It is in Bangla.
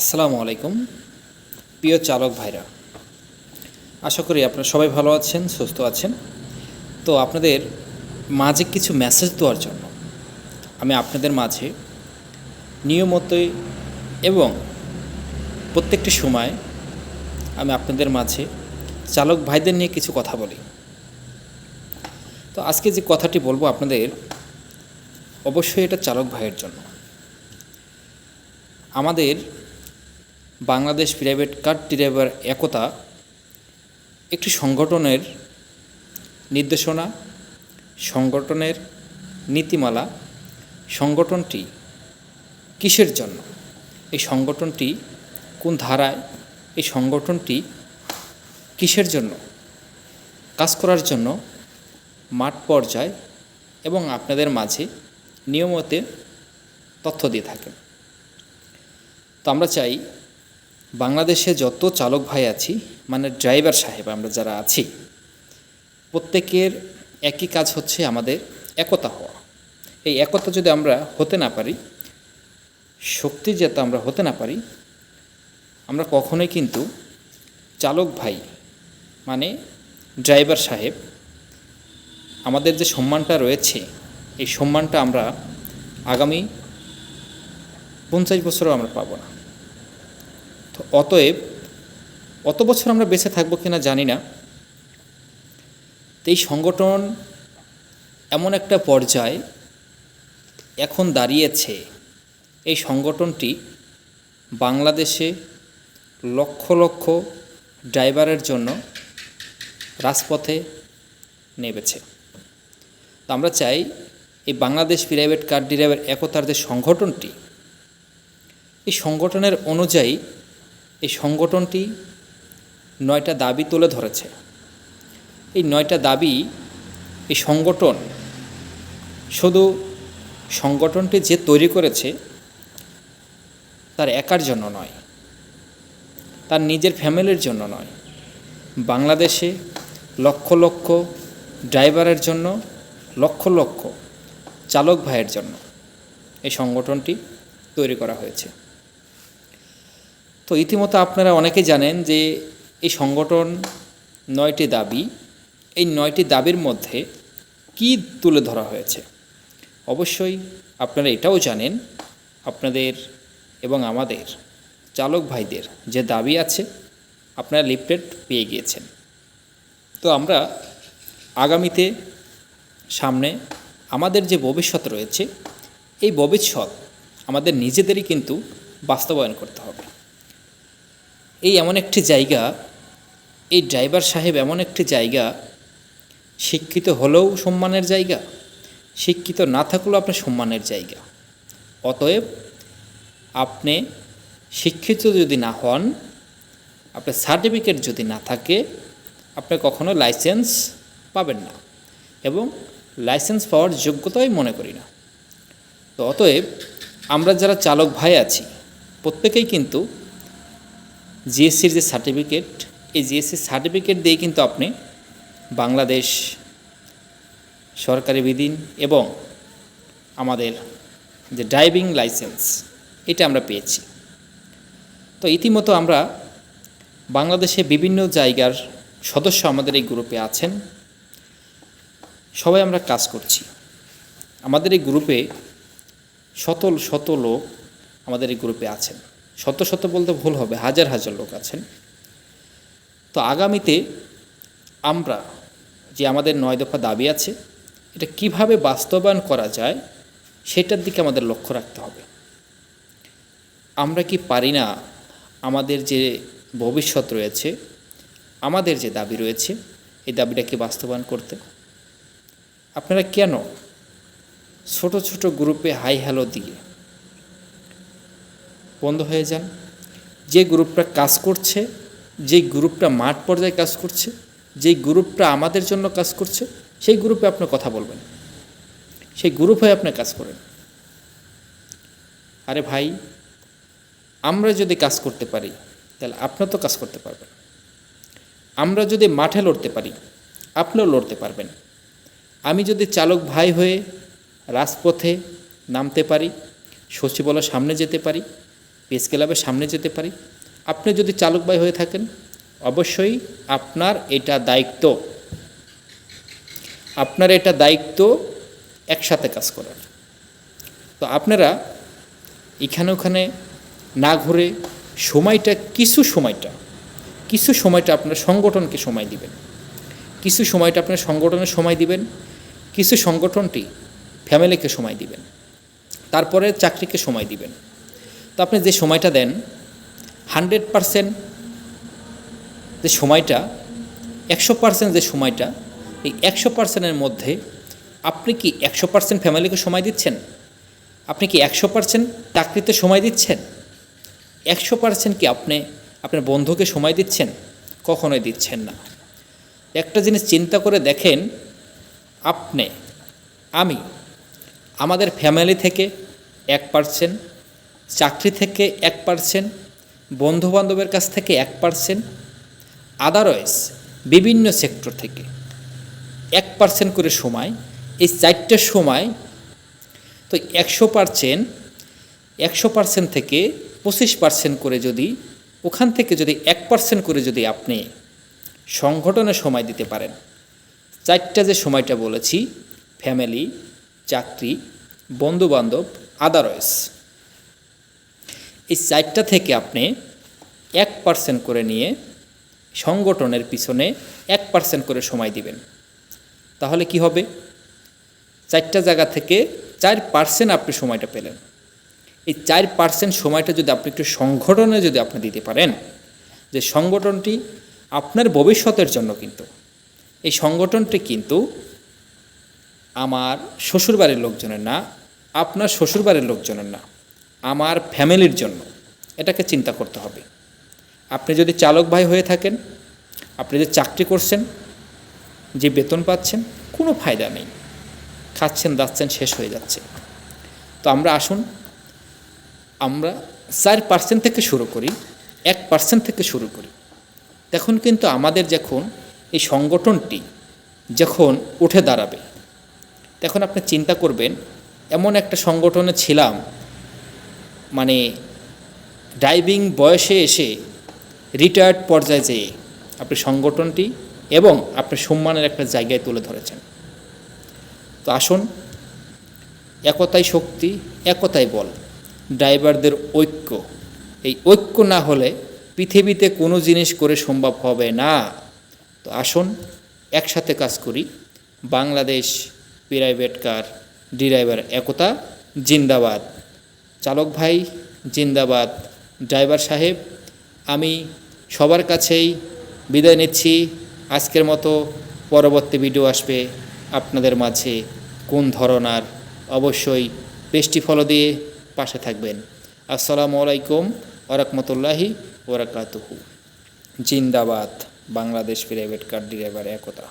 আসসালামু আলাইকুম, প্রিয় চালক ভাইরা। আশা করি আপনারা সবাই ভালো আছেন, সুস্থ আছেন। তো আপনাদের মাঝে কিছু মেসেজ দেওয়ার জন্য আমি আপনাদের মাঝে নিয়মতই এবং প্রত্যেকটি সময় আমি আপনাদের মাঝে চালক ভাইদের নিয়ে কিছু কথা বলি। তো আজকে যে কথাটি বলব আপনাদের, অবশ্যই এটা চালক ভাইয়ের জন্য। আমাদের বাংলাদেশ প্রাইভেট কার ড্রাইভার একতা একটি সংগঠনের নির্দেশনা, সংগঠনের নীতিমালা, সংগঠনটি কিসের জন্য? এই সংগঠনটি কোন ধারায়? এই সংগঠনটি কিসের জন্য? কাজ করার জন্য মাঠ পর্যায় এবং আপনাদের মাঝে নিয়মতে তথ্য দিয়ে থাকেন। তো আমরা চাই বাংলাদেশে যত চালক ভাই আছি মানে ড্রাইভার সাহেব আমরা যারা আছি, প্রত্যেকের একই কাজ হচ্ছে আমাদের একতা হওয়া। এই একতা যদি আমরা হতে না পারি, শক্তি যাতে আমরা হতে না পারি, আমরা কখনোই কিন্তু চালক ভাই মানে ড্রাইভার সাহেব, আমাদের যে সম্মানটা রয়েছে, এই সম্মানটা আমরা আগামী পঞ্চাশ বছরও আমরা পাবো না। তো অতএব অত বছর আমরা বেঁচে থাকব কিনা জানি না। তো এই সংগঠন এমন একটা পর্যায়ে এখন দাঁড়িয়েছে। এই সংগঠনটি বাংলাদেশে লক্ষ লক্ষ ড্রাইভারের জন্য রাজপথে নেমেছে। তো আমরা চাই এই বাংলাদেশ প্রাইভেট কার ড্রাইভার একতার যে সংগঠনটি, এই সংগঠনের অনুযায়ী এই সংগঠনটি নয়টা দাবি তুলে ধরেছে। এই নয়টা দাবি, এই সংগঠন শুধু সংগঠনটি যে তৈরি করেছে, তার একার জন্য নয়, তার নিজের ফ্যামিলির জন্য নয়, বাংলাদেশে লক্ষ লক্ষ ড্রাইভারের জন্য, লক্ষ লক্ষ চালক ভাইয়ের জন্য এই সংগঠনটি তৈরি করা হয়েছে। তো ইতিমধ্যে আপনারা অনেকে জানেন যে এই সংগঠন নয়টি দাবি। এই নয়টি দাবির মধ্যে কি তুলে ধরা হয়েছে? অবশ্যই আপনারা এটাও জানেন, আপনাদের এবং আমাদের চালক ভাইদের যে দাবি আছে, আপনারা লিফলেট পেয়ে গিয়েছেন। তো আমরা আগামীতে সামনে আমাদের যে ভবিষ্যৎ রয়েছে, এই ভবিষ্যৎ আমাদের নিজেদেরই কিন্তু বাস্তবায়ন করতে হবে। এই এমন একটি জায়গা, এই ড্রাইভার সাহেব এমন একটি জায়গা, শিক্ষিত হলেও সম্মানের জায়গা, শিক্ষিত না থাকলেও আপনার সম্মানের জায়গা। অতএব আপনি শিক্ষিত যদি না হন, আপনার সার্টিফিকেট যদি না থাকে, আপনি কখনো লাইসেন্স পাবেন না এবং লাইসেন্স পাওয়ার যোগ্যতাই মনে করি না। তো অতএব আমরা যারা চালক ভাই আছি, প্রত্যেকেই কিন্তু জিএসসির যে সার্টিফিকেট, এই জিএসসির সার্টিফিকেট দিয়ে কিন্তু আপনি বাংলাদেশ সরকারি বিধিন এবং আমাদের যে ড্রাইভিং লাইসেন্স, এটা আমরা পেয়েছি। তো ইতিমতো আমরা বাংলাদেশে বিভিন্ন জায়গার সদস্য আমাদের এই গ্রুপে আছেন। সবাই আমরা কাজ করছি। আমাদের এই গ্রুপে শত শত লোক আমাদের এই গ্রুপে আছেন। শত শত বলতে ভুল হবে, হাজার হাজার লোক আছেন। তো আগামীতে আমরা যে আমাদের নয় দফা দাবি আছে, এটা কীভাবে বাস্তবায়ন করা যায়, সেটার দিকে আমাদের লক্ষ্য রাখতে হবে। আমরা কি পারি না আমাদের যে ভবিষ্যৎ রয়েছে, আমাদের যে দাবি রয়েছে, এই দাবিটাকে বাস্তবায়ন করতে? আপনারা কেন ছোট ছোট গ্রুপে হাই হ্যালো দিয়ে বন্ধ হয়ে যান। যে গ্রুপটা কাজ করছে, যে গ্রুপটা মাঠ পর্যায়ে কাজ করছে যেই গ্রুপটা আমাদের জন্য কাজ করছে, সেই গ্রুপে আপনি কথা বলবেন। সেই গ্রুপ হয়ে আপনি কাজ করেন। আরে ভাই, আমরা যদি কাজ করতে পারি, তাহলে আপনিও তো কাজ করতে পারবেন। আমরা যদি মাঠে লড়তে পারি, আপনিও লড়তে পারবেন। আমি যদি চালক ভাই হয়ে রাজপথে নামতে পারি সচিবালয়ের সামনে যেতে পারি পেস ক্লাবের সামনে যেতে পারি। আপনি যদি চালক হয়ে থাকেন, অবশ্যই আপনার এটা দায়িত্ব। আপনার এটা দায়িত্ব একসাথে কাজ করার। তো আপনারা এখানে ওখানে না ঘুরে সময়টা, কিছু সময়টা কিছু সময়টা আপনার সংগঠনকে সময় দিবেন। কিছু সময়টা আপনার সংগঠনের সময় দিবেন, কিছু সংগঠনটি ফ্যামিলিকে সময় দিবেন। তারপরে চাকরিকে সময় দিবেন। তো আপনি যে সময়টা দেন, হান্ড্রেড পারসেন্ট যে সময়টা, একশো পার্সেন্ট যে সময়টা, এই একশো পার্সেন্টের মধ্যে আপনি কি একশো পার্সেন্ট ফ্যামিলিকে সময় দিচ্ছেন? আপনি কি একশো পার্সেন্ট চাকরিতে সময় দিচ্ছেন? একশো পার্সেন্ট কি আপনি আপনার বন্ধুকে সময় দিচ্ছেন? কখনোই দিচ্ছেন না। একটা জিনিস চিন্তা করে দেখেন, আপনি, আমি, আমাদের ফ্যামিলি থেকে এক পার্সেন্ট চাকরি থেকে এক পার্সেন্ট বন্ধুবান্ধবের কাছ থেকে এক পার্সেন্ট আদারওয়াইজ বিভিন্ন সেক্টর থেকে এক পার্সেন্ট করে সময়, এই চারটে সময় তো একশো পার্সেন্ট একশো পার্সেন্ট থেকে পঁচিশ পার্সেন্ট করে যদি, ওখান থেকে যদি এক পার্সেন্ট করে যদি আপনি সংগঠনে সময় দিতে পারেন। চারটা যে সময়টা বলেছি ফ্যামিলি চাকরি, বন্ধুবান্ধব আদারওয়াইজ এই চারটা থেকে আপনি এক পার্সেন্ট করে নিয়ে সংগঠনের পিছনে এক পার্সেন্ট করে সময় দিবেন। তাহলে কি হবে? চারটা জায়গা থেকে চার পার্সেন্ট আপনি সময়টা পেলেন। এই চার পার্সেন্ট সময়টা যদি আপনি একটু সংগঠনে যদি আপনি দিতে পারেন, যে সংগঠনটি আপনার ভবিষ্যতের জন্য কিন্তু, এই সংগঠনটি কিন্তু আমার শ্বশুরবাড়ির লোকজনের না, আপনার শ্বশুরবাড়ির লোকজনের না। আমার ফ্যামিলির জন্য। এটাকে চিন্তা করতে হবে। আপনি যদি চালক ভাই হয়ে থাকেন, আপনি যে চাকরি করছেন, যে বেতন পাচ্ছেন, কোনো ফায়দা নেই। খাচ্ছেন, দাচ্ছেন, শেষ হয়ে যাচ্ছে। তো আমরা আসুন, আমরা চার পার্সেন্ট থেকে শুরু করি, এক পার্সেন্ট থেকে শুরু করি। তখন কিন্তু আমাদের যখন এই সংগঠনটি যখন উঠে দাঁড়াবে, তখন আপনি চিন্তা করবেন, এমন একটা সংগঠনে ছিলাম মানে ড্রাইভিং বয়সে এসে রিটায়ার্ড পর্যায়ে যেয়ে আপনি সংগঠনটি এবং আপনি সম্মানের একটা জায়গায় তুলে ধরেছেন। তো আসুন, একতাই শক্তি, একতাই বল, ড্রাইভারদের ঐক্য। এই ঐক্য না হলে পৃথিবীতে কোনো জিনিস করে সম্ভব হবে না। তো আসুন, একসাথে কাজ করি। বাংলাদেশ প্রাইভেট কার, ড্রাইভার একতা, জিন্দাবাদ। চালক ভাই জিন্দাবাদ। ড্রাইভার সাহেব, আমি সবার কাছেই বিদায় নিচ্ছি। আজকের মতো পরবর্তী ভিডিও আসবে আপনাদের মাঝে কোন ধরনার। অবশ্যই পেস্টি ফলো দিয়ে পাশে থাকবেন। আসসালামু আলাইকুম ওরকমতুল্লাহি ওরাকাতুহু জিন্দাবাদ, বাংলাদেশ প্রাইভেট কার ড্রাইভার একতা।